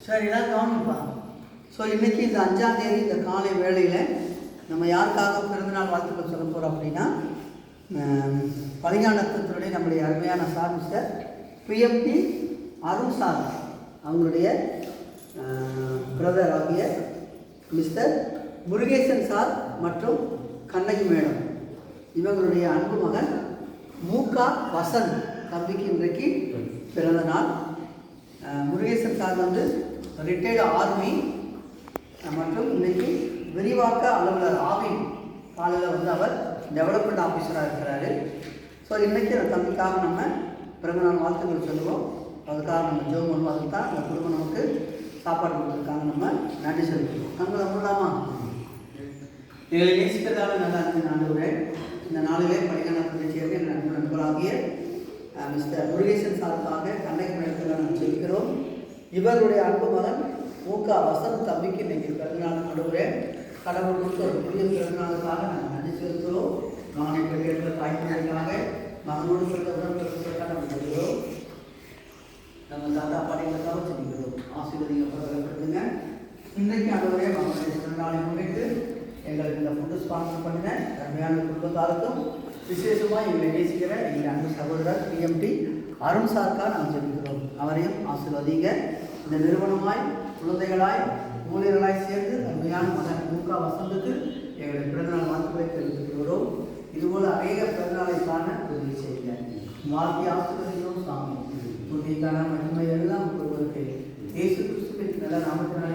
சரி கவனிப்பா. ஸோ இன்னைக்கு இந்த அஞ்சாம் தேதி இந்த காலை வேளையில் நம்ம யாருக்காக பிறந்தநாள் வாழ்த்துக்கள் சொல்ல போகிறோம் அப்படின்னா ஆம், நம்முடைய அருமையான sir mister BMP Arun sir அவங்களுடைய பிரதர் ஆகிய மிஸ்டர் முருகேசன் சார் மற்றும் கண்ணகி மேடம். இவங்களுடைய அன்பு மகன் மூகா வசந்த் தம்பிக்கு இன்றைக்கு பிறந்த நாள் முருகேசன் சார் வந்து ரிட்டையர்டு ஆர்மி மற்றும் இன்றைக்கு விரிவாக்க அலுவலர் ஆவின் காலையில் வந்து அவர் டெவலப்மெண்ட் ஆஃபீஸராக இருக்கிறாரு. ஸோ இன்றைக்கி அந்த தம்பிக்காக நம்ம பிறந்தநாள் வாழ்த்துக்கள் சொல்லுவோம். அதுக்காக நம்ம ஜோம் பண்ணுவோம் அதுக்கு தான் அந்த குடும்பம் நமக்கு சாப்பாடு கொடுத்துருக்காங்க நம்ம நன்றி சொல்லிக்கிறோம் கண்களை மூடலாமா எங்களை நேசிக்கிறதால நல்லா அன்பு ஆண்டவரே. இந்த நாளிலே பணியாளர்களை சேர்ந்து எங்கள் அன்பு நண்பராகிய மிஸ்டர் முருகேசன் சார்பாக கண்ணகி மேடத்தில் நான் சொல்லி இவருடைய அன்பு மகன் மூக்கா வசந்த் தம்பிக்கு இன்னைக்கு பிறந்தநாள். நடுவுறேன் கடவுள் கொடுத்த ஒரு புதிய பிறந்தநாளுக்காக நாங்கள் நன்றி செலுத்துகிறோம் மகனை பெற்றெடுத்த தாய்மொழிக்காக மகனோடு பிறந்த உடன்பிறப்புக்காக நம்ம சொல்கிறோம் நம்ம தாத்தா பாட்டிகளுக்காக சொல்லிக்கிறோம் ஆசீர்வதிங்க ஆசீர்வதிக்கப்படுங்க இன்றைக்கு ஆண்டவரே மகனுடைய பிறந்தநாளை முன்னிட்டு எங்களுக்கு இந்த ஃபுட்டு ஸ்பான்சர் பண்ணின அருமையான குடும்பத்தாருக்கும் விசேஷமாக எங்களை நேசிக்கிற எங்கள் அன்பு சகோதரர் பிஎம்டி அருண் சார்க்காக நாம் சொல்லிக்கிறோம் அவரையும் ஆசிர்வதிங்க. இந்த நிறுவனமாய் குழந்தைகளாய் ஊழியர்களாய் சேர்ந்து அருமையான மகன் மூக்கா வசந்துக்கு எங்களுடைய பிறந்தநாள் வாழ்த்துக்களை தெரிவித்துக்கிறோம் இதுபோல் அநேக பிறந்தநாளை காண உதவி செய்யுங்க. வாழ்க்கை ஆசீர்வதிக்கிறோம் சாமி. துணிக்கான மகிமை எல்லாம் ஒருவருக்கு இயேசு கிறிஸ்துவின் நல்ல நாமத்தினாலே